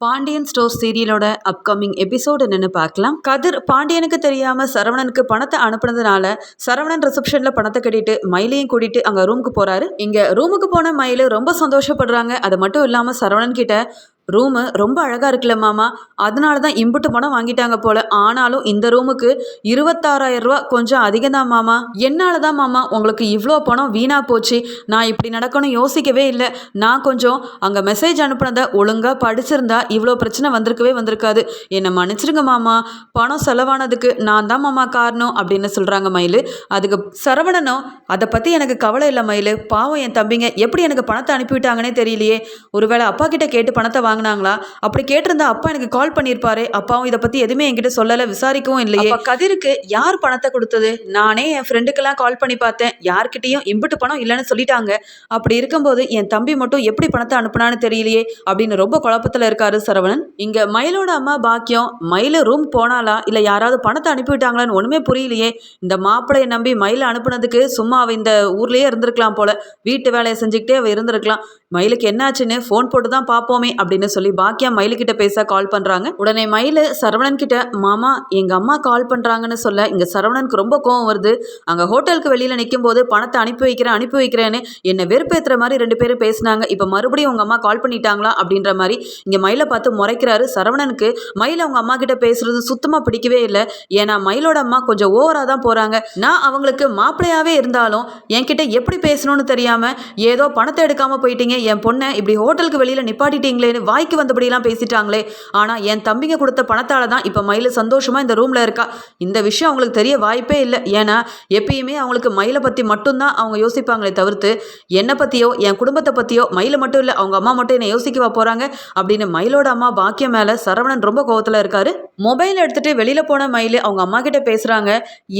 Pandian store சீரியலோட upcoming episode என்னன்னு பார்க்கலாம். கதிர் பாண்டியனுக்கு தெரியாம சரவணனுக்கு பணத்தை அனுப்புனதுனால சரவணன் ரிசப்ஷன்ல பணத்தை கட்டிட்டு மயிலையும் கூட்டிட்டு அங்க ரூமுக்கு போறாரு. இங்க ரூமுக்கு போன மயிலு ரொம்ப சந்தோஷப்படுறாங்க. அது மட்டும் இல்லாம சரவணன் கிட்ட ரூமு ரொம்ப அழகாக இருக்குல்ல மாமா? அதனால தான் இம்புட்டு பணம் வாங்கிட்டாங்க போல. ஆனாலும் இந்த ரூமுக்கு இருபத்தாறாயிரம் ரூபா கொஞ்சம் அதிகம் தான் மாமா. என்னால் தான் மாமா உங்களுக்கு இவ்வளோ பணம் வீணாக போச்சு. நான் இப்படி நடக்கணும் யோசிக்கவே இல்லை. நான் கொஞ்சம் அங்கே மெசேஜ் அனுப்புனதை ஒழுங்காக படிச்சிருந்தா இவ்வளோ பிரச்சனை வந்திருக்கவே வந்திருக்காது. என்னை மன்னிச்சிருங்க மாமா. பணம் செலவானதுக்கு நான் தான் மாமா காரணம் அப்படின்னு சொல்கிறாங்க மயில். அதுக்கு சரவணனும் அதை பற்றி எனக்கு கவலை இல்லை மயில். பாவம் என் தம்பிங்க. எப்படி எனக்கு பணத்தை அனுப்பிவிட்டாங்கன்னே தெரியலையே. ஒருவேளை அப்பா கிட்ட கேட்டு பணத்தை வாங்கினாங்களா? அப்படி கேட்டிருந்தா அப்பா எனக்கு கால் பண்ணியிருப்பாரு. அப்பாவும் இதை பற்றி எதுவுமே என்கிட்ட சொல்லலை விசாரிக்கவும் இல்லையே. கதிருக்கு யார் பணத்தை கொடுத்தது? நானே என் ஃப்ரெண்டுக்கெல்லாம் கால் பண்ணி பார்த்தேன். யார்கிட்டயும் இம்புட்டு பணம் இல்லைன்னு சொல்லிட்டாங்க. அப்படி இருக்கும்போது என் தம்பி மட்டும் எப்படி பணத்தை அனுப்புனான்னு தெரியலையே அப்படின்னு ரொம்ப குழப்பத்தில் இருக்காரு சரவணன். இங்க மயிலோட அம்மா பாக்கியம் மயில ரூம் போனாலா இல்லை யாராவது பணத்தை அனுப்பிவிட்டாங்களான்னு ஒன்றுமே புரியலையே. இந்த மாப்பிளையை நம்பி மயில அனுப்புனதுக்கு சும்மா அவ இந்த ஊர்லயே இருந்திருக்கலாம் போல. வீட்டு வேலையை செஞ்சுக்கிட்டே அவ இருந்திருக்கலாம். மயிலுக்கு என்னாச்சுன்னு ஃபோன் போட்டு தான் பார்ப்போமே அப்படின்னு சொல்லி பாக்கியா மயிலுக்கிட்ட பேச கால் பண்ணுறாங்க உடனே மயில் சரவணன் கிட்ட மாமா எங்கள் அம்மா கால் பண்ணுறாங்கன்னு சொல்ல இங்கே சரவணனுக்கு ரொம்ப கோவம் வருது. அங்கே ஹோட்டலுக்கு வெளியில் நிற்கும் போது பணத்தை அனுப்பி வைக்கிறேன் அனுப்பி வைக்கிறேன்னு என்னை வெறுப்பேற்றுற மாதிரி ரெண்டு பேரும் பேசினாங்க. இப்போ மறுபடியும் உங்கள் அம்மா கால் பண்ணிட்டாங்களா? அப்படின்ற மாதிரி இங்கே மயிலை பார்த்து முறைக்கிறாரு சரவணனுக்கு. மயில் அவங்க அம்மா கிட்ட பேசுறது சுத்தமாக பிடிக்கவே இல்லை. ஏன்னா மயிலோட அம்மா கொஞ்சம் ஓவராக தான் போகிறாங்க நான் அவங்களுக்கு மாப்பிள்ளையாவே இருந்தாலும் என்கிட்ட எப்படி பேசணும்னு தெரியாமல் ஏதோ பணத்தை எடுக்காமல் போயிட்டீங்க என் பொண்ணை இப்படி ஹோட்டலுக்கு வெளியில் நிப்பாட்டிட்டீங்களேன்னு வாய்க்கு வந்தபடியெல்லாம் பேசிட்டாங்களே. ஆனால் என் தம்பிங்க கொடுத்த பணத்தால் தான் இப்போ மயில் சந்தோஷமாக இந்த ரூமில் இருக்கா? இந்த விஷயம் அவங்களுக்கு தெரிய வாய்ப்பே இல்லை. ஏன்னா எப்பயுமே அவங்களுக்கு மயிலை பற்றி மட்டும்தான் அவங்க யோசிப்பாங்களே தவிர்த்து என்னை பற்றியோ என் குடும்பத்தை பற்றியோ மயிலை மட்டும் இல்லை அவங்க அம்மா மட்டும் என்னை யோசிக்கவா போகிறாங்க அப்படின்னு மயிலோட அம்மா பாக்கியம் மேலே சரவணன் ரொம்ப கோவத்தில் இருக்காரு. மொபைல் எடுத்துகிட்டு வெளியில் போன மயில் அவங்க அம்மா கிட்ட பேசுகிறாங்க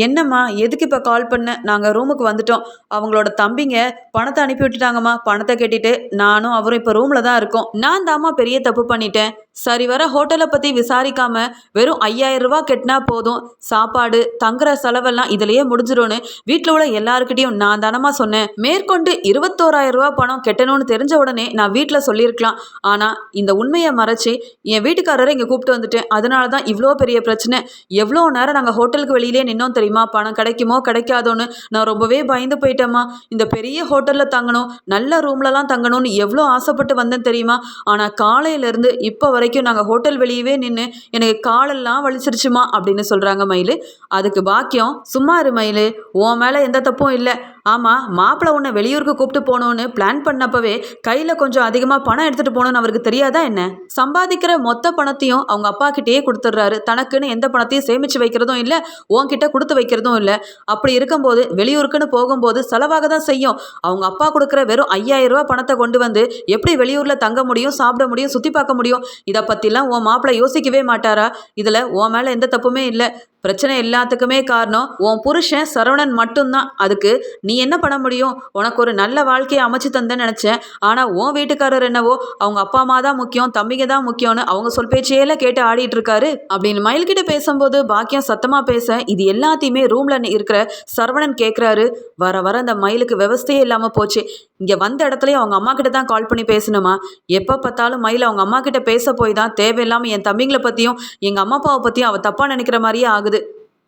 என்னம்மா எதுக்கு இப்போ கால் பண்ண? நாங்கள் ரூமுக்கு வந்துட்டோம். அவங்களோட தம்பிங்க பணத்தை அனுப்பி விட்டுட்டாங்கம்மா. பணத்தை கேட்டுட்டு நானும் அவரும் இப்போ ரூமில் தான் இருக்கோம். நான் தாம்மா பெரிய தப்பு பண்ணிட்டேன். சரி வர ஹோட்டலை பற்றி விசாரிக்காம வெறும் ஐயாயிரம் ரூபா கட்டினா போதும். சாப்பாடு தங்குற செலவெல்லாம் இதுலயே முடிஞ்சிரும்னு வீட்டில் உள்ள எல்லாருக்கிட்டையும் நான் தானமா சொன்னேன். மேற்கொண்டு இருபத்தோராயிரம் ரூபா பணம் கெட்டணும்னு தெரிஞ்ச உடனே நான் வீட்டில் சொல்லியிருக்கலாம். ஆனால் இந்த உண்மையை மறைச்சி என் வீட்டுக்காரரை இங்கே கூப்பிட்டு வந்துட்டேன். அதனால தான் இவ்வளோ பெரிய பிரச்சனை. எவ்வளோ நேரம் நாங்கள் ஹோட்டலுக்கு வெளியிலே நின்னோம் தெரியுமா? பணம் கிடைக்குமோ கிடைக்காதோன்னு நான் ரொம்பவே பயந்து போயிட்டேம்மா. இந்த பெரிய ஹோட்டலில் தங்கணும் நல்ல ரூம்லலாம் தங்கணும்னு எவ்வளோ ஆசைப்பட்டு வந்தேன் தெரியுமா? ஆனால் காலையிலேருந்து இப்போ வரைக்கும் நாங்கள் ஹோட்டல் வெளியவே நின்று எனக்கு காலெல்லாம் வலிச்சிருச்சுமா அப்படின்னு சொல்கிறாங்க மயில். அதுக்கு பாக்கியம் சும்மா இரு மயில் உன் மேலே எந்த தப்பும் இல்லை. ஆமாம் மாப்பிள்ளை உன்னை வெளியூருக்கு கூப்பிட்டு போகணுன்னு பிளான் பண்ணப்பவே கையில் கொஞ்சம் அதிகமாக பணம் எடுத்துகிட்டு போகணுன்னு அவருக்கு தெரியாதா என்ன? சம்பாதிக்கிற மொத்த பணத்தையும் அவங்க அப்பா கிட்டேயே கொடுத்துட்றாரு. தனக்குன்னு எந்த பணத்தையும் சேமித்து வைக்கிறதும் இல்லை உன்கிட்ட கொடுத்து வைக்கிறதும் இல்லை. அப்படி இருக்கும்போது வெளியூருக்குன்னு போகும்போது செலவாக தான் செய்யும். அவங்க அப்பா கொடுக்குற வெறும் ஐயாயிரம் ரூபா பணத்தை கொண்டு வந்து எப்படி வெளியூரில் தங்க முடியும் சாப்பிட முடியும் சுற்றி பார்க்க முடியும்? இதை பற்றிலாம் உன் மாப்பிள்ளை யோசிக்கவே மாட்டாரா? இதில் உன் மேலே எந்த தப்புமே இல்லை. பிரச்சனை எல்லாத்துக்குமே காரணம் உன் புருஷன் சரவணன் மட்டும்தான். அதுக்கு நீ என்ன பண்ண முடியும்? உனக்கு ஒரு நல்ல வாழ்க்கையை அமைச்சு தந்தேன்னு நினச்சேன். ஆனால் உன் வீட்டுக்காரர் என்னவோ அவங்க அப்பா அம்மா தான் முக்கியம் தம்பிங்க தான் முக்கியம்னு அவங்க சொல் பேச்சையெல்லாம் கேட்டு ஆடிட்டு இருக்காரு. அப்படின்னு மயில்கிட்ட பேசும்போது பாக்கியம் சத்தமாக பேச இது எல்லாத்தையுமே ரூமில் இருக்கிற சரவணன் கேட்குறாரு வர வர அந்த மயிலுக்கு விவஸ்தையே இல்லாமல் போச்சு. இங்கே வந்த இடத்துலையும் அவங்க அம்மா கிட்ட தான் கால் பண்ணி பேசணுமா? எப்போ பார்த்தாலும் மயில் அவங்க அம்மா கிட்ட பேச போய் தான் தேவையில்லாமல் என் தம்பிங்களை பற்றியும் எங்கள் அம்மா அப்பாவை பற்றியும் அவள் தப்பாக நினைக்கிற மாதிரியே ஆகுது.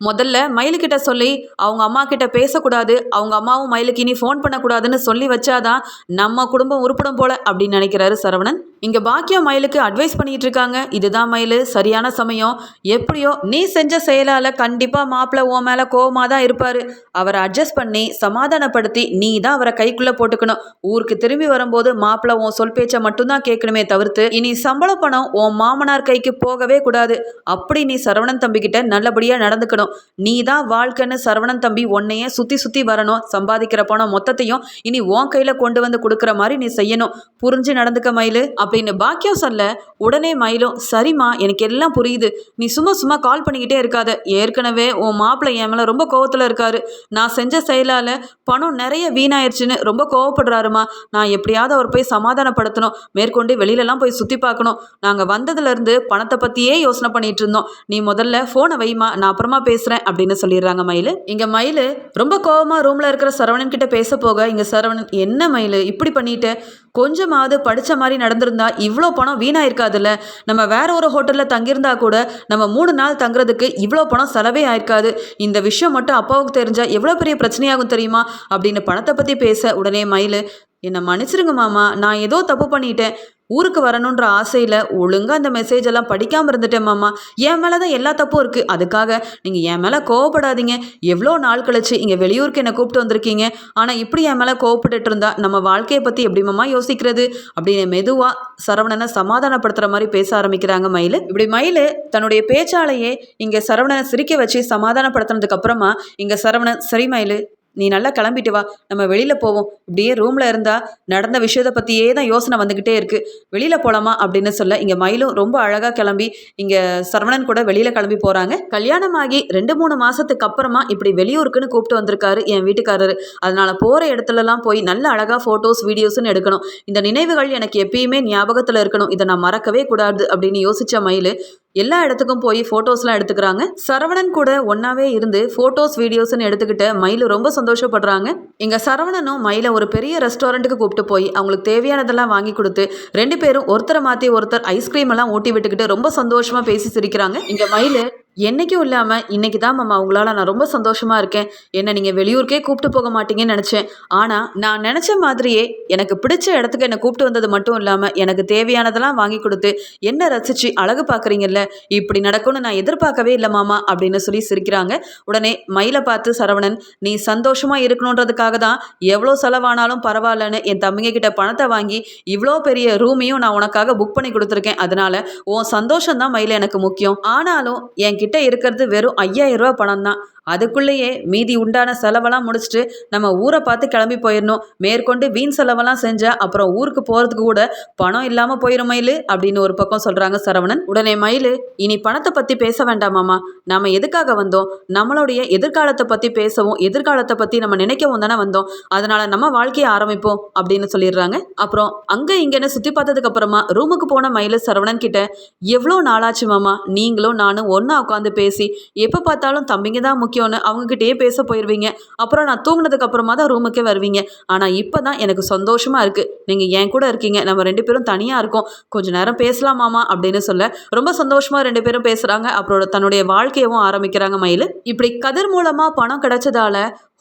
முதல்ல மயிலுக்கிட்ட சொல்லி அவங்க அம்மா கிட்ட பேசக்கூடாது அவங்க அம்மாவும் மயிலுக்கு இனி ஃபோன் பண்ணக்கூடாதுன்னு சொல்லி வச்சாதான் நம்ம குடும்பம் உருப்படும் போல அப்படின்னு நினைக்கிறாரு சரவணன். இங்கே பாக்கியா மயிலுக்கு அட்வைஸ் பண்ணிட்டு இருக்காங்க இதுதான் மயில் சரியான சமயம். எப்படியோ நீ செஞ்ச செயலால் கண்டிப்பாக மாப்பிள்ள உன் மேலே கோவமாக தான் இருப்பார். அவரை அட்ஜஸ்ட் பண்ணி சமாதானப்படுத்தி நீ தான் அவரை கைக்குள்ளே போட்டுக்கணும். ஊருக்கு திரும்பி வரும்போது மாப்பிள்ள உன் சொல் பேச்சை மட்டும்தான் கேட்கணுமே தவிர்த்து இனி சம்பள பணம் உன் மாமனார் கைக்கு போகவே கூடாது. அப்படி நீ சரவணன் தம்பிக்கிட்ட நல்லபடியாக நடந்துக்கணும். நீ தான் வாழ்க்கைன்னு சரவணன் தம்பி உன்னையே சுற்றி சுற்றி வரணும் சம்பாதிக்கிற பணம் மொத்தத்தையும் இனி உன் கையில் கொண்டு வந்து கொடுக்குற மாதிரி நீ செய்யணும். புரிஞ்சு நடந்துக்க மயிலு. அப்படின்னு பாக்கியம் சொல்ல உடனே மயிலும் சரிம்மா எனக்கு எல்லாம் புரியுது. நீ சும்மா சும்மா கால் பண்ணிக்கிட்டே இருக்காத. ஏற்கனவே உன் மாப்பிள்ளை என் மேலே ரொம்ப கோவத்தில் இருக்காரு. நான் செஞ்ச செயலால் பணம் நிறைய வீணாயிருச்சுன்னு ரொம்ப கோவப்படுறாருமா. நான் எப்படியாவது அவர் போய் சமாதானப்படுத்தணும். மேற்கொண்டு வெளியிலலாம் போய் சுற்றி பார்க்கணும். நாங்கள் வந்ததுலேருந்து பணத்தை பற்றியே யோசனை பண்ணிட்டு இருந்தோம். நீ முதல்ல ஃபோனை வைமா நான் அப்புறமா பேச பேசுறேன் அப்படின்னு சொல்லிடுறாங்க மயில். இங்க மயில் ரொம்ப கோவமா ரூம்ல இருக்கிற சரவணன் கிட்ட பேச போக இங்க சரவணன் என்ன மயில் இப்படி பண்ணிட்டு? கொஞ்சமாவது படிச்ச மாதிரி நடந்திருந்தா இவ்வளோ பணம் வீணாயிருக்காதுல்ல? நம்ம வேற ஒரு ஹோட்டலில் தங்கியிருந்தா கூட நம்ம மூணு நாள் தங்குறதுக்கு இவ்வளோ பணம் செலவே ஆயிருக்காது. இந்த விஷயம் மட்டும் அப்பாவுக்கு தெரிஞ்சால் எவ்வளோ பெரிய பிரச்சனையாகும் தெரியுமா? அப்படின்னு பணத்தை பற்றி பேச உடனே மயில் என்னை மன்னிச்சிருங்க மாமா நான் ஏதோ தப்பு பண்ணிட்டேன். ஊருக்கு வரணுன்ற ஆசையில் ஒழுங்காக அந்த மெசேஜ் எல்லாம் படிக்காமல் இருந்துட்டேன் மாமா. என் மேலே தான் எல்லா தப்பும் இருக்குது அதுக்காக நீங்கள் என் மேலே கோவப்படாதீங்க. எவ்வளோ நாள் கழிச்சு இங்கே வெளியூருக்கு என்னை கூப்பிட்டு வந்திருக்கீங்க? ஆனால் இப்படி என் மேலே கோவப்பட்டுட்டு இருந்தா நம்ம வாழ்க்கையை பற்றி எப்படி மாமா யோசிக்கிறது? அப்படின்னு மெதுவாக சரவணனை சமாதானப்படுத்துகிற மாதிரி பேச ஆரம்பிக்கிறாங்க மயில். இப்படி மயில் தன்னுடைய பேச்சாலையே இங்கே சரவணனை சிரிக்க வச்சு சமாதானப்படுத்தினதுக்கப்புறமா இங்கே சரவணன் சரி மயில் நீ நல்லா கிளம்பிட்டு வா. நம்ம வெளியில் போவோம். இப்படியே ரூமில் இருந்தால் நடந்த விஷயத்தை பற்றியே தான் யோசனை வந்துக்கிட்டே இருக்குது வெளியில் போகலாமா அப்படின்னு சொல்ல இங்கே மயிலும் ரொம்ப அழகாக கிளம்பி இங்கே சரவணன் கூட வெளியில் கிளம்பி போகிறாங்க கல்யாணமாகி ரெண்டு மூணு மாதத்துக்கு அப்புறமா இப்படி வெளியூருக்குன்னு கூப்பிட்டு வந்திருக்காரு என் வீட்டுக்காரரு. அதனால் போகிற இடத்துலலாம் போய் நல்ல அழகாக ஃபோட்டோஸ் வீடியோஸ்னு எடுக்கணும். இந்த நினைவுகள் எனக்கு எப்பயுமே ஞாபகத்தில் இருக்கணும். இதை நான் மறக்கவே கூடாது அப்படின்னு யோசிச்ச மயில் எல்லா இடத்துக்கும் போய் ஃபோட்டோஸ்லாம் எடுத்துக்கிறாங்க. சரவணன் கூட ஒன்றாவே இருந்து ஃபோட்டோஸ் வீடியோஸ்னு எடுத்துக்கிட்ட மயில் ரொம்ப சந்தோஷப்படுறாங்க. இங்கே சரவணனும் மயிலை ஒரு பெரிய ரெஸ்டாரண்ட்டுக்கு கூப்பிட்டு போய் அவங்களுக்கு தேவையானதெல்லாம் வாங்கி கொடுத்து ரெண்டு பேரும் ஒருத்தரை மாற்றி ஒருத்தர் ஐஸ்கிரீம் எல்லாம் ஊட்டி விட்டுக்கிட்டு ரொம்ப சந்தோஷமாக பேசி சிரிக்கிறாங்க. இங்கே மயில் என்னைக்கும் இல்லாமல் இன்னைக்கு தான் மாமா உங்களால் நான் ரொம்ப சந்தோஷமாக இருக்கேன். என்னை நீங்கள் வெளியூருக்கே கூப்பிட்டு போக மாட்டீங்கன்னு நினச்சேன். ஆனால் நான் நினச்ச மாதிரியே எனக்கு பிடிச்ச இடத்துக்கு என்னை கூப்பிட்டு வந்தது மட்டும் இல்லாமல் எனக்கு தேவையானதெல்லாம் வாங்கி கொடுத்து என்ன ரசித்து அழகு பார்க்குறீங்கல்ல இப்படி நடக்கும்னு நான் எதிர்பார்க்கவே இல்லை மாமா அப்படின்னு சொல்லி சிரிக்கிறாங்க. உடனே மயிலை பார்த்து சரவணன் நீ சந்தோஷமாக இருக்கணுன்றதுக்காக தான் எவ்வளோ செலவானாலும் பரவாயில்லன்னு என் தம்பிங்க கிட்ட பணத்தை வாங்கி இவ்வளோ பெரிய ரூமையும் நான் உனக்காக புக் பண்ணி கொடுத்துருக்கேன். அதனால உன் சந்தோஷம் தான் மயில் எனக்கு முக்கியம். ஆனாலும் என்கிட்ட இருக்கிறது வெறும் ஐயாயிரம் ரூபா பணம் தான் அதுக்குள்ளேயே மீதி உண்டான செலவெல்லாம் முடிச்சுட்டு நம்ம ஊரை பார்த்து கிளம்பி போயிடணும். மேற்கொண்டு வீண் செலவெல்லாம் செஞ்சா அப்புறம் ஊருக்கு போகிறதுக்கு கூட பணம் இல்லாமல் போயிடும் மயில் அப்படின்னு ஒரு பக்கம் சொல்கிறாங்க சரவணன். உடனே மயில் இனி பணத்தை பற்றி பேச வேண்டாமாமா நாம எதுக்காக வந்தோம்? நம்மளுடைய எதிர்காலத்தை பற்றி பேசவும் எதிர்காலத்தை பற்றி நம்ம நினைக்கவும் தானே வந்தோம். அதனால நம்ம வாழ்க்கையை ஆரம்பிப்போம் அப்படின்னு சொல்லிடுறாங்க. அப்புறம் அங்கே இங்கேன்னு சுற்றி பார்த்ததுக்கு அப்புறமா ரூமுக்கு போன மயில் சரவணன் கிட்ட எவ்வளோ நாளாச்சு மாமா? நீங்களும் நானும் ஒன்றா உட்காந்து பேசி எப்போ பார்த்தாலும் தம்பிங்க தான் முக்கியம்னு அவங்கக்கிட்டயே பேச போயிடுவீங்க அப்புறம் நான் தூங்கினதுக்கு அப்புறமா தான் ரூமுக்கே வருவீங்க. ஆனால் இப்போ தான் எனக்கு சந்தோஷமாக இருக்குது நீங்கள் என் கூட இருக்கீங்க? நம்ம ரெண்டு பேரும் தனியாக இருக்கோம். கொஞ்ச நேரம் பேசலாமாமா அப்படின்னு சொல்ல ரொம்ப சந்தோஷமாக ரெண்டு பேரும் பேசுகிறாங்க அப்புறம் தன்னுடைய வாழ்க்கையவும் ஆரம்பிக்கிறாங்க மயில். இப்படி கதிர் மூலமாக பணம் கிடைச்சதால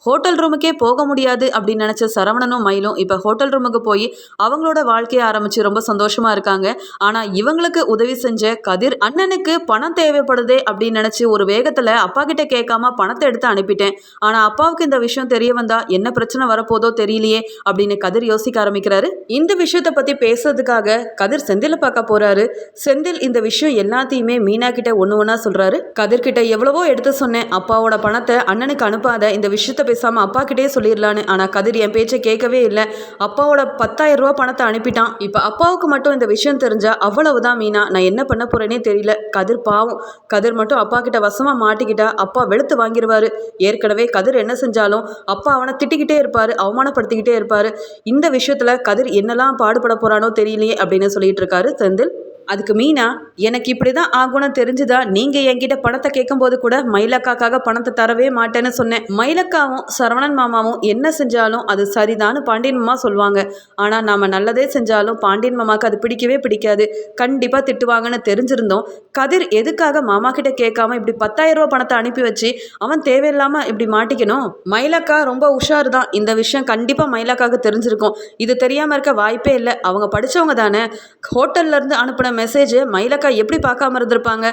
ஹோட்டல் ரூமுக்கே போக முடியாது அப்படின்னு நினச்ச சரவணனும் மயிலும் இப்போ ஹோட்டல் ரூமுக்கு போய் அவங்களோட வாழ்க்கையை ஆரம்பித்து ரொம்ப சந்தோஷமாக இருக்காங்க. ஆனால் இவங்களுக்கு உதவி செஞ்ச கதிர் அண்ணனுக்கு பணம் தேவைப்படுதே அப்படின்னு நினச்சி ஒரு வேகத்தில் அப்பா கிட்ட கேட்காம பணத்தை எடுத்து அனுப்பிட்டேன். ஆனால் அப்பாவுக்கு இந்த விஷயம் தெரிய வந்தால் என்ன பிரச்சனை வரப்போதோ தெரியலையே அப்படின்னு கதிர் யோசிக்க ஆரம்பிக்கிறாரு. இந்த விஷயத்தை பற்றி பேசுறதுக்காக கதிர் செந்திலை பார்க்க போகிறாரு செந்தில் இந்த விஷயம் எல்லாத்தையுமே மீனா கிட்ட ஒன்று ஒன்றா சொல்கிறாரு கதிர்கிட்ட எவ்வளவோ எடுத்து சொன்னேன். அப்பாவோட பணத்தை அண்ணனுக்கு அனுப்பாத இந்த விஷயத்தை பேசாமல் அப்பா கிட்டே சொல்லிடலான்னு ஆனால் கதிர் என் பேச்சை கேட்கவே இல்லை. அப்பாவோட பத்தாயிரம் ரூபா பணத்தை அனுப்பிட்டான். இப்போ அப்பாவுக்கு மட்டும் இந்த விஷயம் தெரிஞ்சால் அவ்வளவுதான் மீனா. நான் என்ன பண்ண போறேனே தெரியல. கதிர் பாவம். கதிர் மட்டும் அப்பா கிட்ட வசமாக மாட்டிக்கிட்டா அப்பா வெளுத்து வாங்கிடுவாரு ஏற்கனவே கதிர் என்ன செஞ்சாலும் அப்பா அவனை திட்டிக்கிட்டே இருப்பார். அவமானப்படுத்திக்கிட்டே இருப்பார். இந்த விஷயத்தில் கதிர் என்னெல்லாம் பாடுபட போகிறானோ தெரியலையே அப்படின்னு சொல்லிட்டு இருக்காரு செந்தில். அதுக்கு மீனா எனக்கு இப்படி தான் ஆகும்னு தெரிஞ்சுதா? நீங்கள் என்கிட்ட பணத்தை கேட்கும்போது கூட மயிலக்காக்காக பணத்தை தரவே மாட்டேன்னு சொன்னேன். மயிலக்காவும் சரவணன் மாமாவும் என்ன செஞ்சாலும் அது சரிதான்னு பாண்டியன் மாமா சொல்லுவாங்க. ஆனால் நாம் நல்லதே செஞ்சாலும் பாண்டியன் மாமாவுக்கு அது பிடிக்கவே பிடிக்காது. கண்டிப்பாக திட்டுவாங்கன்னு தெரிஞ்சிருந்தோம். கதிர் எதுக்காக மாமா கிட்ட கேட்காம இப்படி பத்தாயிரம் ரூபா பணத்தை அனுப்பி வச்சு அவன் தேவையில்லாமல் இப்படி மாட்டிக்கணும்? மயிலக்கா ரொம்ப உஷார் தான். இந்த விஷயம் கண்டிப்பாக மயிலக்காவுக்கு தெரிஞ்சிருக்கும். இது தெரியாமல் இருக்க வாய்ப்பே இல்லை. அவங்க படித்தவங்க தானே. ஹோட்டல்ல இருந்து அனுப்பின மெசேஜை மயிலக்கா எப்படி பார்க்காம இருந்திருப்பாங்க?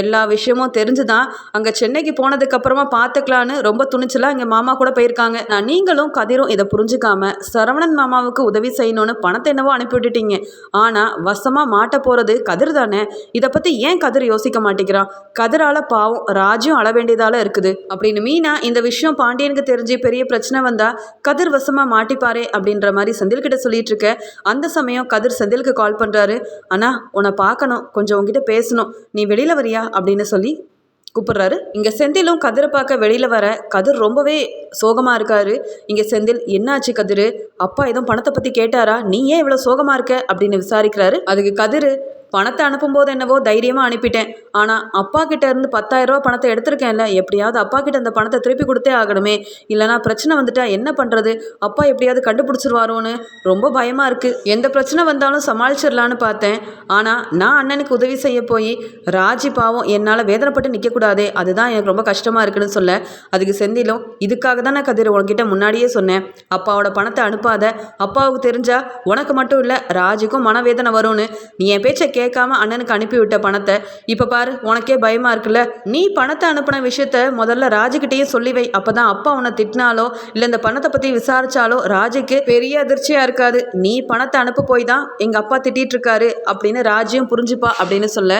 எல்லா விஷயமும் தெரிஞ்சு தான் அங்கே சென்னைக்கு போனதுக்கப்புறமா பார்த்துக்கலான்னு ரொம்ப துணிச்சலாக எங்கள் மாமா கூட போயிருக்காங்க. நான் நீங்களும் கதிரும் இதை புரிஞ்சுக்காம சரவணன் மாமாவுக்கு உதவி செய்யணும்னு பணத்தை என்னவோ அனுப்பி விட்டுட்டீங்க. ஆனால் வசமாக மாட்ட போகிறது கதிர் தானே? இதை பற்றி ஏன் கதிர் யோசிக்க மாட்டேங்கிறான்? கதிரால பாவம் ராஜ்யம் அழ வேண்டியதால இருக்குது. அப்படின்னு மீனா இந்த விஷயம் பாண்டியனுக்கு தெரிஞ்சு பெரிய பிரச்சனை வந்தால் கதிர் வசமாக மாட்டிப்பாரே அப்படின்ற மாதிரி செந்தில் கிட்ட சொல்லிட்டு இருக்க. அந்த சமயம் கதிர் செந்திலுக்கு கால் பண்ணுறாரு ஆனால் உன்னை பார்க்கணும். கொஞ்சம் உங்ககிட்ட பேசணும். நீ வெளியில் வரியா? அப்படின்னு சொல்லி கூப்பிடுறாரு. இங்கே செந்திலும் கதிரை பார்க்க வெளியில் வர கதிர் ரொம்பவே சோகமாக இருக்காரு. இங்கே செந்தில் என்னாச்சு கதிர்? அப்பா எதுவும் பணத்தை பற்றி கேட்டாரா? நீ ஏன் இவ்வளோ சோகமாக இருக்க? அப்படின்னு விசாரிக்கிறாரு. அதுக்கு கதிர் பணத்தை அனுப்பும்போது என்னவோ தைரியமாக அனுப்பிட்டேன். ஆனால் அப்பா கிட்ட இருந்து பத்தாயிரரூபா பணத்தை எடுத்திருக்கேன்ல எப்படியாவது அப்பா கிட்ட அந்த பணத்தை திருப்பி கொடுத்தே ஆகணுமே. இல்லைனா பிரச்சனை வந்துட்டா என்ன பண்ணுறது அப்பா எப்படியாவது கண்டுபிடிச்சிருவாரோன்னு ரொம்ப பயமாக இருக்குது எந்த பிரச்சனை வந்தாலும் சமாளிச்சிடலான்னு பார்த்தேன். ஆனால் நான் அண்ணனுக்கு உதவி செய்ய போய் ராஜி பாவம் என்னால் வேதனைப்பட்டு நிற்கக்கூடாதே அதுதான் எனக்கு ரொம்ப கஷ்டமாக இருக்குன்னு சொல்ல அதுக்கு செந்திலும் இதுக்காக தான் நான் கதிர் உன்கிட்ட முன்னாடியே சொன்னேன். அப்பாவோட பணத்தை அனுப்பாத. அப்பாவுக்கு தெரிஞ்சால் உனக்கு மட்டும் இல்லை ராஜுக்கும் மனவேதனை வரும்னு. நீ என் பேச்சை கேட்காம அண்ணனுக்கு அனுப்பிவிட்ட பணத்தை. இப்போ பாரு உனக்கே பயமாக இருக்குல்ல? நீ பணத்தை அனுப்பின விஷயத்த முதல்ல ராஜுக்கிட்டேயும் சொல்லி வை. அப்போ தான் அப்பா உன்னை திட்டினாலோ இல்லை இந்த பணத்தை பற்றி விசாரிச்சாலோ ராஜுக்கு பெரிய அதிர்ச்சியாக இருக்காது. நீ பணத்தை அனுப்ப போய் தான் எங்கள் அப்பா திட்டிகிட்டு இருக்காரு அப்படின்னு ராஜியும் புரிஞ்சுப்பா அப்படின்னு சொல்ல.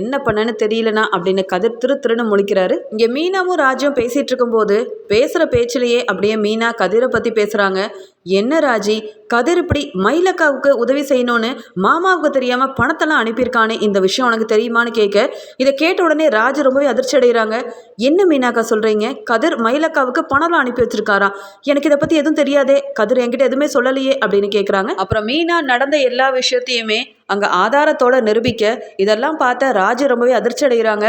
என்ன பண்ணன்னு தெரியலனா அப்படின்னு கதிர் திரு திருன்னு முழிக்கிறாரு. இங்கே மீனாவும் ராஜும் பேசிகிட்டு இருக்கும்போது பேசுகிற பேச்சிலேயே அப்படியே மீனா கதிரை பற்றி பேசுகிறாங்க என்ன ராஜி? கதிர் இப்படி மயிலக்காவுக்கு உதவி செய்யணும்னு மாமாவுக்கு தெரியாமல் பணத்தெல்லாம் அனுப்பியிருக்கானே? இந்த விஷயம் உனக்கு தெரியுமான்னு கேட்க இதை கேட்ட உடனே ராஜு ரொம்பவே அதிர்ச்சி அடைகிறாங்க. என்ன மீனாக்கா சொல்கிறீங்க கதிர் மயிலக்காவுக்கு பணம்லாம் அனுப்பி வச்சிருக்காரா? எனக்கு இதை பற்றி எதுவும் தெரியாதே. கதிர் என்கிட்ட எதுவுமே சொல்லலையே அப்படின்னு கேட்குறாங்க அப்புறம் மீனா நடந்த எல்லா விஷயத்தையுமே அங்கே ஆதாரத்தோட நிரூபிக்க இதெல்லாம் பார்த்த ராஜு ரொம்பவே அதிர்ச்சி அடைகிறாங்க.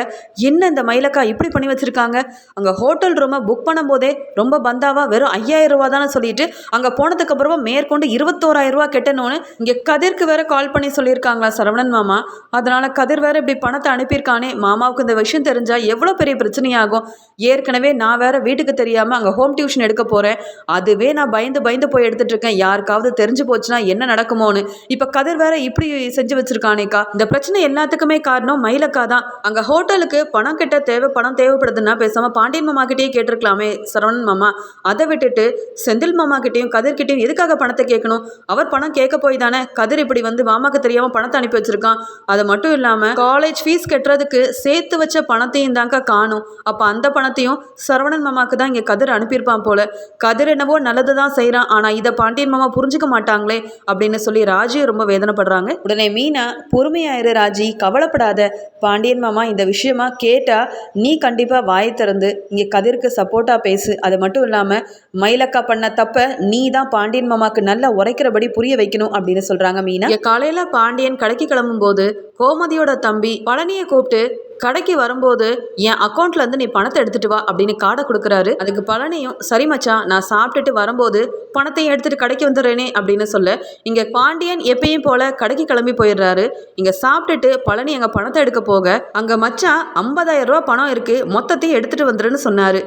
என்ன இந்த மயிலக்கா இப்படி பண்ணி வச்சிருக்காங்க? அங்கே ஹோட்டல் ரூமை புக் பண்ணும்போதே ரொம்ப பந்தாவா வெறும் ஐயாயிரம் ரூபா தானே சொல்லிட்டு அங்கே போனதுக்கு அப்புறமா மேற்கொண்டு இருபத்தோராயிரம் ரூபா கெட்டணும்னு இங்கே கதிர்க்கு வேற கால் பண்ணி சொல்லியிருக்காங்களா சரவணன் மாமா? அதனால கதிர் வேற இப்படி பணத்தை அனுப்பியிருக்கானே மாமாவுக்கு இந்த விஷயம் தெரிஞ்சா எவ்வளோ பெரிய பிரச்சனையாகும்? ஏற்கனவே நான் வேற வீட்டுக்கு தெரியாமல் அங்கே ஹோம் டியூஷன் எடுக்க போகிறேன் அதுவே நான் பயந்து பயந்து போய் எடுத்துட்டு இருக்கேன். யாருக்காவது தெரிஞ்சு போச்சுன்னா என்ன நடக்குமோன்னு. இப்போ கதிர் வேற இப்படி செஞ்சு வச்சிருக்கானேக்கா. இந்த பிரச்சனை எல்லாத்துக்குமே காரணம் மயிலக்கா தான். அங்கே ஹோட்டலுக்கு பணம் கிட்ட தேவை பணம் தேவைப்படுதுன்னா பேசாமல் பாண்டியன் மாமா கிட்டேயே கேட்டிருக்கலாமே சரவணன் மாமா. அதை விட்டுட்டு செந்தில் மாமா கிட்டேயும் கதிர்கிட்டையும் எதுக்காக பணத்தை கேட்கணும்? அவர் பணம் கேட்க போய் தானே? கதிர் இப்படி வந்து மாமாக்கு தெரியாமல் பணத்தை அனுப்பி வச்சிருக்கான். அது மட்டும் இல்லாமல் காலேஜ் ஃபீஸ் கட்டுறதுக்கு சேர்த்து வச்ச பணத்தையும் தாங்க காணும். அப்போ அந்த பணத்தையும் சரவணன் மாமாக்கு தான் இங்கே கதிர் அனுப்பியிருப்பான் போல. கதிர் என்னவோ நல்லது தான் செய்கிறான் ஆனால் இதை பாண்டியன் மாமா புரிஞ்சுக்க மாட்டாங்களே அப்படின்னு சொல்லி ராஜி ரொம்ப வேதனைப்படுறாங்க. உடனே மீனா பொறுமையாயிரு ராஜி கவலைப்படாத. பாண்டியன் மாமா இந்த விஷயமா கேட்டா நீ கண்டிப்பாக வாயை திறந்து இங்கே கதிருக்கு சப்போர்ட்டாக பேசு. அது மட்டும் இல்லாமல் மயிலக்கா பண்ண தப்ப நீ தான் பாண்டியன் மாமாக்கு நல்லா உரைக்கிறபடி புரிய வைக்கணும் அப்படின்னு சொல்றாங்க மீனா. காலையில் பாண்டியன் கடைக்கு கிளம்பும்போது கோமதியோட தம்பி பழனியை கூப்பிட்டு கடைக்கு வரும்போது என் அக்கௌண்ட்ல இருந்து நீ பணத்தை எடுத்துட்டு வா அப்படின்னு கார்டை கொடுக்குறாரு. அதுக்கு பழனியும் சரி மச்சான் நான் சாப்பிட்டுட்டு வரும்போது பணத்தையும் எடுத்துட்டு கடைக்கு வந்துடுறேனே அப்படின்னு சொல்ல இங்க பாண்டியன் எப்பயும் போல கடைக்கு கிளம்பி போயிடுறாரு. இங்க சாப்பிட்டுட்டு பழனி அங்க பணத்தை எடுக்க போக அங்க மச்சான் ஐம்பதாயிரம் ரூபா பணம் இருக்கு மொத்தத்தையும் எடுத்துட்டு வந்துருன்னு சொன்னாரு.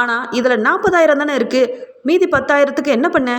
ஆனா இதுல நாற்பதாயிரம் தானே இருக்கு மீதி பத்தாயிரத்துக்கு என்ன பண்ண?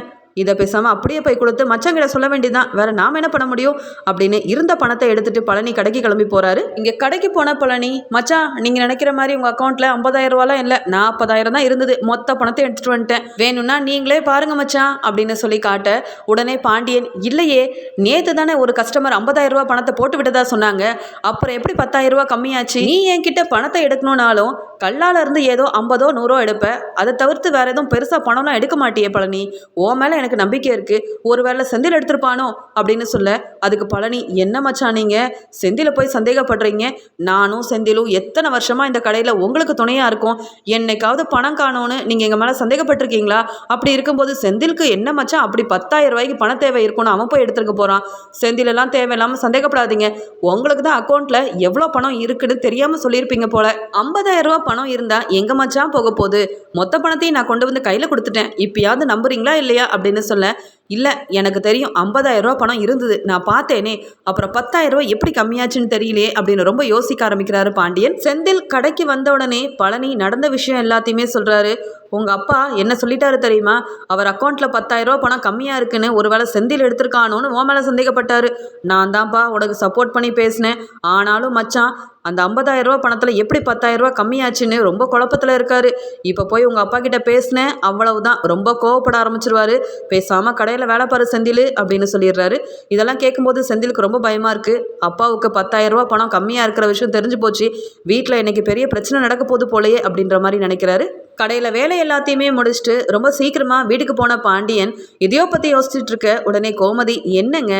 இதை பேசாமல் அப்படியே போய் கொடுத்து மச்சங்கிட்ட சொல்ல வேண்டியதுதான். வேற நாம் என்ன பண்ண முடியும்? அப்படின்னு இருந்த பணத்தை எடுத்துட்டு பழனி கடைக்கு கிளம்பி போறாரு. இங்கே கடைக்கு போன பழனி மச்சான் நீங்கள் நினைக்கிற மாதிரி உங்கள் அக்கௌண்ட்டில் ஐம்பதாயிரம் ரூபாலாம் இல்லை. நாற்பதாயிரம் தான் இருந்தது. மொத்த பணத்தை எடுத்துட்டு வந்துட்டேன். வேணும்னா நீங்களே பாருங்க மச்சான் அப்படின்னு சொல்லி காட்ட உடனே பாண்டியன் இல்லையே நேற்று தானே ஒரு கஸ்டமர் ஐம்பதாயிரம் ரூபாய் பணத்தை போட்டு விட்டதா சொன்னாங்க. அப்புறம் எப்படி பத்தாயிரம் ரூபாய் கம்மியாச்சு? நீ என்கிட்ட பணத்தை எடுக்கணும்னாலும் கல்லால் இருந்து ஏதோ ஐம்பதோ நூறோ எடுப்பேன் அதை தவிர்த்து வேற எதுவும் பெருசாக பணம்லாம் எடுக்க மாட்டியே பழனி. ஓ மேலே எனக்கு நம்பிக்கை இருக்கு. ஒருவேளை செந்தில் எடுத்திருப்பானோ? அப்படின்னு சொல்ல அதுக்கு பழனி என்ன மச்சான் நீங்க? செந்தில போய் சந்தேகப்படுறீங்க. நானும் செந்திலும் எத்தனை வருஷமா இந்த கடையில் உங்களுக்கு துணையா இருக்கும். என்னைக்காவது பணம் காணோன்னு நீங்க எங்க மேலே சந்தேகப்பட்டிருக்கீங்களா? அப்படி இருக்கும்போது செந்திலுக்கு என்ன மச்சான் அப்படி பத்தாயிரம் ரூபாய்க்கு பண தேவை இருக்கும்னு அவன் போய் எடுத்துருக்க போறான். செந்திலெல்லாம் தேவையில்லாமல் சந்தேகப்படாதீங்க. உங்களுக்கு தான் அக்கௌண்ட்ல எவ்வளோ பணம் இருக்குன்னு தெரியாம சொல்லியிருப்பீங்க போல. ஐம்பதாயிரம் ரூபா பணம் இருந்தா எங்க மச்சான் போக போகுது? மொத்த பணத்தையும் நான் கொண்டு வந்து கையில் கொடுத்துட்டேன். இப்பயாவது நம்புறீங்களா இல்லையா அப்படின்னு சொல்ல இல்லை எனக்கு தெரியும் 50000 ரூபா பணம் இருந்தது. நான் பார்த்தேனே. அப்புறம் 10000 ரூபாய் எப்படி கம்மியாச்சுன்னு தெரியலையே அப்படின்னு ரொம்ப யோசிக்க ஆரம்பிக்கிறாரு பாண்டியன். செந்தில் கடைக்கு வந்த உடனே பழனி நடந்த விஷயம் எல்லாத்தையுமே சொல்றாரு. உங்கள் அப்பா என்ன சொல்லிட்டாரு தெரியுமா? அவர் அக்கௌண்ட்டில் 10000 ரூபா பணம் கம்மியாக இருக்குன்னு ஒருவேளை செந்தில் எடுத்திருக்கானோன்னு உன் மேலே சந்தேகப்பட்டாரு. நான் தான்ப்பா உனக்கு சப்போர்ட் பண்ணி பேசினேன். ஆனாலும் மச்சான் அந்த 50000 ரூபா பணத்தில் எப்படி 10000 ரூபா கம்மியாச்சுன்னு ரொம்ப குழப்பத்தில் இருக்காரு. இப்போ போய் உங்கள் அப்பா கிட்ட பேசினேன் அவ்வளவுதான். ரொம்ப கோவப்பட ஆரம்பிச்சிருவாரு. பேசாமல் கடையில் வேலை பாரு செந்தில் அப்படின்னு சொல்லிடுறாரு. இதெல்லாம் கேட்கும்போது செந்திலுக்கு ரொம்ப பயமாக இருக்குது அப்பாவுக்கு 10000 ரூபா பணம் கம்மியாக இருக்கிற விஷயம் தெரிஞ்சு போச்சு. வீட்டில் இன்னைக்கு பெரிய பிரச்சனை நடக்க போது போலையே அப்படின்ற மாதிரி நினைக்கிறாரு. கடையில் வேலை எல்லாத்தையுமே முடிச்சுட்டு ரொம்ப சீக்கிரமாக வீட்டுக்கு போன பாண்டியன் இதையோ பற்றி யோசிச்சுட்டு இருக்க உடனே கோமதி என்னங்க?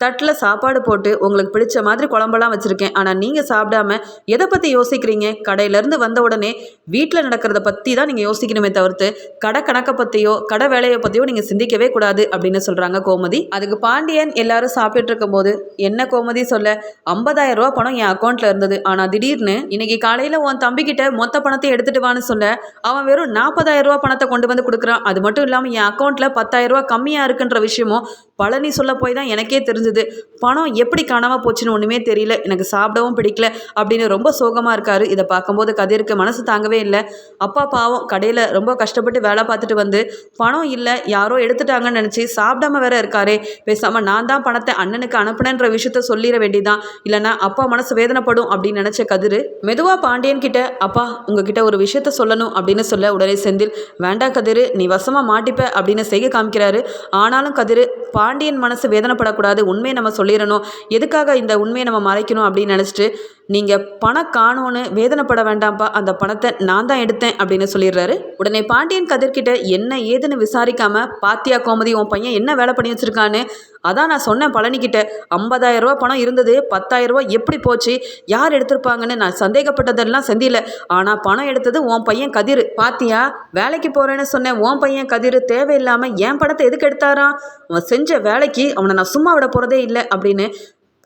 தட்டில் சாப்பாடு போட்டு உங்களுக்கு பிடிச்ச மாதிரி குழம்பெல்லாம் வச்சுருக்கேன். ஆனால் நீங்கள் சாப்பிடாம எதை பற்றி யோசிக்கிறீங்க? கடையிலேருந்து வந்த உடனே வீட்டில் நடக்கிறத பற்றி தான் நீங்கள் யோசிக்கணுமே தவிர்த்து கடை கணக்கை பற்றியோ கடை வேலையை பற்றியோ நீங்கள் சிந்திக்கவே கூடாது அப்படின்னு சொல்கிறாங்க கோமதி. அதுக்கு பாண்டியன் எல்லாரும் சாப்பிட்டுட்டு இருக்கும்போது என்ன கோமதி சொல்ல? 50000 ரூபா பணம் என் அக்கௌண்ட்டில் இருந்தது. ஆனால் திடீர்னு இன்னைக்கு காலையில் உன் தம்பிக்கிட்ட மொத்த பணத்தை எடுத்துட்டு வான்னு சொல்ல அவன் வெறும் 40000 ரூபா பணத்தை கொண்டு வந்து கொடுக்குறான். அது மட்டும் இல்லாமல் என் அக்கௌண்ட்டில் 10000 ரூபா கம்மியாக இருக்குன்ற விஷயமும் பழனி சொல்ல போய் தான் எனக்கே தெரிஞ்சு இருந்தது. பணம் எப்படி காணாமல் போச்சுன்னு ஒன்றுமே தெரியல. எனக்கு சாப்பிடவும் பிடிக்கல. அப்படின்னு ரொம்ப சோகமாக இருக்காரு. இதை பார்க்கும்போது கதிருக்கு மனசு தாங்கவே இல்லை. அப்பா பாவம் கடையில் ரொம்ப கஷ்டப்பட்டு வேலை பார்த்துட்டு வந்து பணம் இல்லை யாரோ எடுத்துட்டாங்கன்னு நினச்சி சாப்பிடாம வேற இருக்காரே. பேசாமல் நான் தான் பணத்தை அண்ணனுக்கு அனுப்புனன்ற விஷயத்த சொல்லிட வேண்டியதான் இல்லைன்னா அப்பா மனசு வேதனைப்படும் அப்படின்னு நினச்ச கதிர் மெதுவாக பாண்டியன் கிட்ட அப்பா உங்ககிட்ட ஒரு விஷயத்த சொல்லணும் அப்படின்னு சொல்ல உடனே செந்தில் வேண்டாம் கதிர் நீ வசமாக மாட்டிப்ப அப்படின்னு செய்ய காமிக்கிறாரு. ஆனாலும் கதிர் பாண்டியன் மனசு வேதனைப்படக்கூடாது. உண்மையை நம்ம சொல்லிடணும். எதுக்காக இந்த உண்மையை நம்ம மறைக்கணும் அப்படின்னு நினச்சிட்டு நீங்கள் பணம் காணோன்னு வேதனைப்பட வேண்டாம்ப்பா. அந்த பணத்தை நான் தான் எடுத்தேன் அப்படின்னு சொல்லிடுறாரு. உடனே பாண்டியன் கதிர்கிட்ட என்ன ஏதுன்னு விசாரிக்காம பாத்தியா கோமதி உன் பையன் என்ன வேலை பண்ணி வச்சிருக்கான்னு அதான் நான் சொன்னேன் பழனிக்கிட்ட 50000 ரூபா பணம் இருந்தது 10000 ரூபா எப்படி போச்சு யார் எடுத்திருப்பாங்கன்னு நான் சந்தேகப்பட்டதெல்லாம் செந்தில. ஆனால் பணம் எடுத்தது உன் பையன் கதிர். பாத்தியா வேலைக்கு போகிறேன்னு சொன்னேன் உன் பையன் கதிர் தேவையில்லாமல் என் பணத்தை எதுக்கு எடுத்தாராம்? அவன் செஞ்ச வேலைக்கு அவனை நான் சும்மா விட போகிறதே இல்லை அப்படின்னு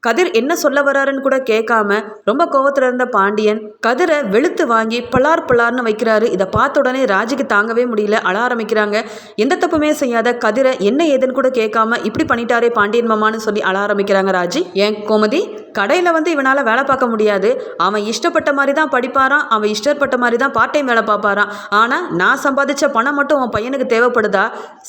கதிர் என்ன சொல்ல வராருன்னு கூட கேட்காம ரொம்ப கோவத்தில் இருந்த பாண்டியன் கதிரை வெளுத்து வாங்கி பலார் பலார்னு வைக்கிறாரு. இதை பார்த்த உடனே ராஜிக்கு தாங்கவே முடியல. அழ ஆரம்பிக்கிறாங்க. எந்த தப்புமே செய்யாத கதிரை என்ன ஏதுன்னு கூட கேட்காம இப்படி பண்ணிட்டாரே பாண்டியன் மாமான்னு சொல்லி அழ ஆரம்பிக்கிறாங்க ராஜி. ஏன் கோமதி? கடையில் வந்து இவனால் வேலை பார்க்க முடியாது. அவன் இஷ்டப்பட்ட மாதிரி தான் படிப்பாரான் அவன் இஷ்டப்பட்ட மாதிரி தான் பார்ட் டைம் வேலை பார்ப்பாரான் ஆனால் நான் சம்பாதிச்ச பணம் மட்டும் உன் பையனுக்கு தேவைப்படுதா?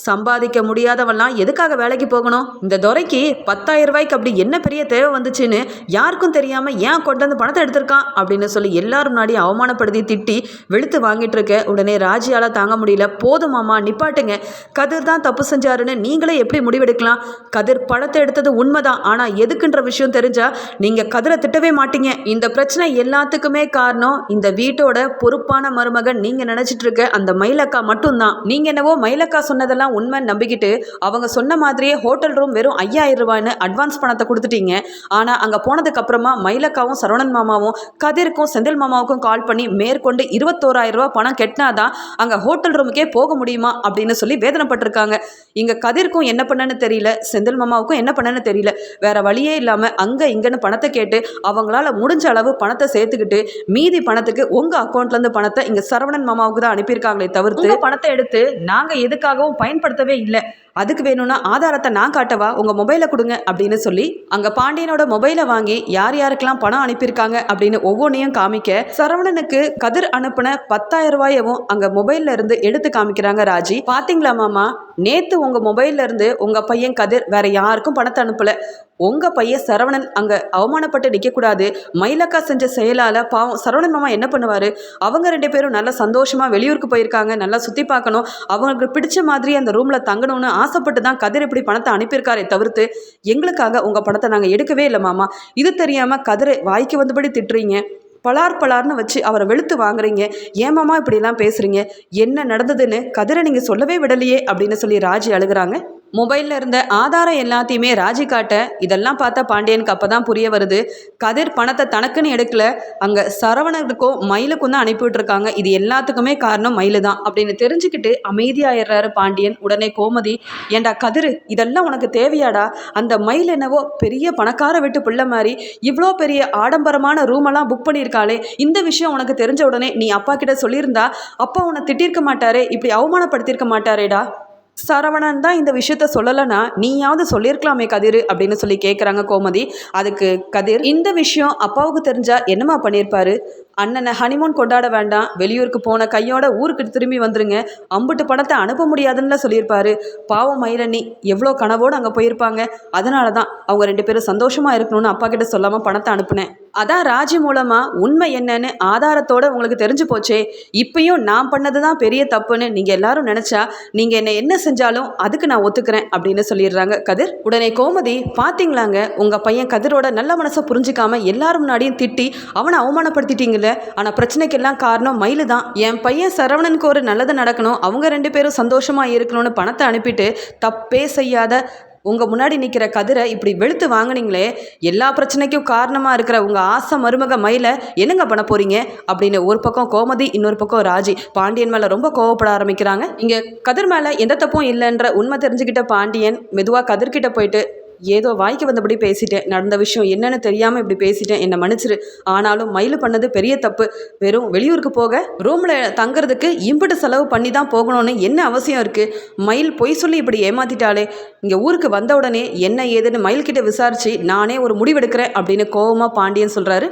சம்பாதிக்க முடியாதவன்லாம் எதுக்காக வேலைக்கு போகணும்? இந்த துறைக்கு பத்தாயிரம் ரூபாய்க்கு அப்படி என்ன பெரிய தேவை வந்துச்சுன்னு யாருக்கும் தெரியாமல் ஏன் கொண்டு வந்து பணத்தை எடுத்திருக்கான்? அப்படின்னு சொல்லி எல்லாரும் முன்னாடி அவமானப்படுத்தி திட்டி வெளுத்து வாங்கிட்டு இருக்க உடனே ராஜியால் தாங்க முடியல. போதுமாமா நிப்பாட்டுங்க. கதிர் தான் தப்பு செஞ்சாருன்னு நீங்களே எப்படி முடிவெடுக்கலாம்? கதிர் பணத்தை எடுத்தது உண்மைதான். ஆனால் எதுக்குன்ற விஷயம் தெரிஞ்சால் நீங்கள் கதிரை திட்டவே மாட்டீங்க. இந்த பிரச்சனை எல்லாத்துக்குமே காரணம் இந்த வீட்டோட பொறுப்பான மருமகன் நீங்கள் நினச்சிட்டு இருக்க அந்த மயிலக்கா மட்டும்தான். நீங்கள் என்னவோ மயிலக்கா சொன்னதெல்லாம் உண்மை நம்பிக்கிட்டு அவங்க சொன்ன மாதிரியே ஹோட்டல் ரூம் வெறும் ஐயாயிரம் ரூபாய்னு அட்வான்ஸ் பணத்தை கொடுத்துட்டீங்க. ஆனால் அங்கே போனதுக்கப்புறமா மயிலக்காவும் சரவணன் மாமாவும் கதிருக்கும் செந்தில் மாமாவுக்கும் கால் பண்ணி மேற்கொண்டு இருபத்தோராயிரம் ரூபா பணம் கெட்டினாதான் அங்கே ஹோட்டல் ரூமுக்கே போக முடியுமா அப்படின்னு சொல்லி வேதனைப்பட்டிருக்காங்க. இங்கே கதிர்க்கும் என்ன பண்ணன்னு தெரியல செந்தில் மாமாவுக்கும் என்ன பண்ணன்னு தெரியல. வேற வழியே இல்லாமல் அங்கே இங்கன்னு பணத்தை கேட்டு அவங்களால முடிஞ்ச அளவு பணத்தை சேர்த்துக்கிட்டு மீதி பணத்துக்கு உங்கள் அக்கௌண்ட்லேருந்து பணத்தை இங்கே சரவணன் மாமாவுக்கு தான் அனுப்பியிருக்காங்களே தவிர்த்து பணத்தை எடுத்து நாங்கள் எதுக்காகவும் பயன்படுத்தவே இல்லை. அதுக்கு வேணும்னா ஆதாரத்தை நான் காட்டவா? உங்கள் மொபைலை கொடுங்க அப்படின்னு சொல்லி அங்கே பாண்டியனோட மொபைலை வாங்கி யார் யாருக்கெல்லாம் பணம் அனுப்பியிருக்காங்க அப்படின்னு ஒவ்வொன்றையும் காமிக்க சரவணனுக்கு கதிர் அனுப்பின பத்தாயிரம் ரூபாயவும் அங்கே மொபைல்ல இருந்து எடுத்து காமிக்கிறாங்க ராஜி. பார்த்தீங்களா மாமா? நேற்று உங்கள் மொபைல்ல இருந்து உங்கள் பையன் கதிர் வேற யாருக்கும் பணத்தை அனுப்பல. உங்கள் பையன் சரவணன் அங்கே அவமானப்பட்டு நிற்கக்கூடாது மயிலக்கா செஞ்ச செயலால் பாவம் சரவணன் மாமா என்ன பண்ணுவார்? அவங்க ரெண்டு பேரும் நல்லா சந்தோஷமாக வெளியூருக்கு போயிருக்காங்க. நல்லா சுற்றி பார்க்கணும். அவங்களுக்கு பிடிச்ச மாதிரி அந்த ரூமில் தங்கணும்னு ஆசைப்பட்டு தான் கதிர் இப்படி பணத்தை அனுப்பியிருக்காரே தவிர்த்து எங்களுக்காக உங்கள் பணத்தை நாங்கள் எடுக்கவே இல்லை மாமா. இது தெரியாமல் கதிரை வாய்க்கு வந்தபடி திட்டுறீங்க. பலார் பலார்னு வச்சு அவரை வெளுத்து வாங்குறீங்க. ஏமாமா இப்படிலாம் பேசுறீங்க? என்ன நடந்ததுன்னு கதிரை நீங்கள் சொல்லவே விடலையே அப்படின்னு சொல்லி ராஜி அழுகுறாங்க. மொபைலில் இருந்த ஆதாரம் எல்லாத்தையுமே ராஜி காட்ட இதெல்லாம் பார்த்தா பாண்டியனுக்கு அப்போ தான் புரிய வருது. கதிர் பணத்தை தனக்குன்னு எடுக்கல. அங்கே சரவணனுக்கும் மயிலுக்கும் தான் அனுப்பிவிட்ருக்காங்க இது எல்லாத்துக்குமே காரணம் மயிலு தான் அப்படின்னு தெரிஞ்சுக்கிட்டு அமைதியாயிடுறாரு பாண்டியன். உடனே கோமதி ஏண்டா கதிர் இதெல்லாம் உனக்கு தேவையாடா? அந்த மயில் என்னவோ பெரிய பணக்கார விட்டு பிள்ளை மாதிரி இவ்வளோ பெரிய ஆடம்பரமான ரூமெல்லாம் புக் பண்ணியிருக்காளே. இந்த விஷயம் உனக்கு தெரிஞ்ச உடனே நீ அப்பா கிட்ட சொல்லியிருந்தா அப்பா உன்னை திட்டிருக்க மாட்டாரே. இப்படி அவமானப்படுத்தியிருக்க மாட்டாரேடா. சரவணன் தான் இந்த விஷயத்த சொல்லலைன்னா நீயாவது சொல்லியிருக்கலாமே கதிர் அப்படின்னு சொல்லி கேட்குறாங்க கோமதி. அதுக்கு கதிர் இந்த விஷயம் அப்பாவுக்கு தெரிஞ்சால் என்னம்மா பண்ணியிருப்பாரு? அண்ணனை ஹனிமூன் கொண்டாட வேண்டாம். வெளியூருக்கு போன கையோட ஊருக்கு திரும்பி வந்துருங்க. அம்புட்டு பணத்தை அனுப்ப முடியாதுன்னு சொல்லியிருப்பாரு. பாவம் மயிலண்ணி எவ்வளோ கனவோடு அங்கே போயிருப்பாங்க. அதனால தான் அவங்க ரெண்டு பேரும் சந்தோஷமாக இருக்கணும்னு அப்பா கிட்ட சொல்லாமல் பணத்தை அனுப்புனேன். அதான் ராஜி மூலமாக உண்மை என்னன்னு ஆதாரத்தோட உங்களுக்கு தெரிஞ்சு போச்சே. இப்பயும் நான் பண்ணது தான் பெரிய தப்புன்னு நீங்கள் எல்லாரும் நினச்சா நீங்கள் என்ன என்ன செஞ்சாலும் அதுக்கு நான் ஒத்துக்கிறேன் அப்படின்னு சொல்லிடுறாங்க கதிர். உடனே கோமதி பார்த்தீங்களாங்க உங்கள் பையன் கதிரோட நல்ல மனசை புரிஞ்சுக்காம எல்லாரும் முன்னாடியும் திட்டி அவனை இல்லை ஆனால் பிரச்சனைக்கெல்லாம் காரணம் மயிலு தான். என் பையன் சரவணனுக்கு ஒரு நல்லது நடக்கணும் அவங்க ரெண்டு பேரும் சந்தோஷமாக இருக்கணும்னு பணத்தை அனுப்பிட்டு தப்பே செய்யாத உங்கள் முன்னாடி நிற்கிற கதிரை இப்படி வெளுத்து வாங்குனீங்களே எல்லா பிரச்சனைக்கும் காரணமாக இருக்கிற உங்கள் ஆசை மருமக மயில என்னங்க பண்ண போகிறீங்க அப்படின்னு ஒரு பக்கம் கோமதி இன்னொரு பக்கம் ராஜி. பாண்டியன் மேலே ரொம்ப கோவப்பட ஆரம்பிக்கிறாங்க. இங்கே கதிர் மேலே எந்த தப்பும் இல்லைன்ற உண்மை தெரிஞ்சுக்கிட்ட பாண்டியன் மெதுவாக கதிர்கிட்ட போயிட்டு ஏதோ வாய்க்கு வந்தபடி பேசிட்டேன். நடந்த விஷயம் என்னன்னு தெரியாமல் இப்படி பேசிட்டேன். என்னை மன்னிச்சிரு. ஆனாலும் மயில் பண்ணது பெரிய தப்பு. வெறும் வெளியூருக்கு போக ரூமில் தங்குறதுக்கு இம்பிட்டு செலவு பண்ணி தான் போகணும்னு என்ன அவசியம் இருக்குது மயில் பொய் சொல்லி இப்படி ஏமாத்திட்டாலே இங்கே ஊருக்கு வந்த உடனே என்ன ஏதுன்னு மயில்கிட்ட விசாரித்து நானே ஒரு முடிவெடுக்கிறேன் அப்படின்னு கோவமாக பாண்டியன் சொல்கிறாரு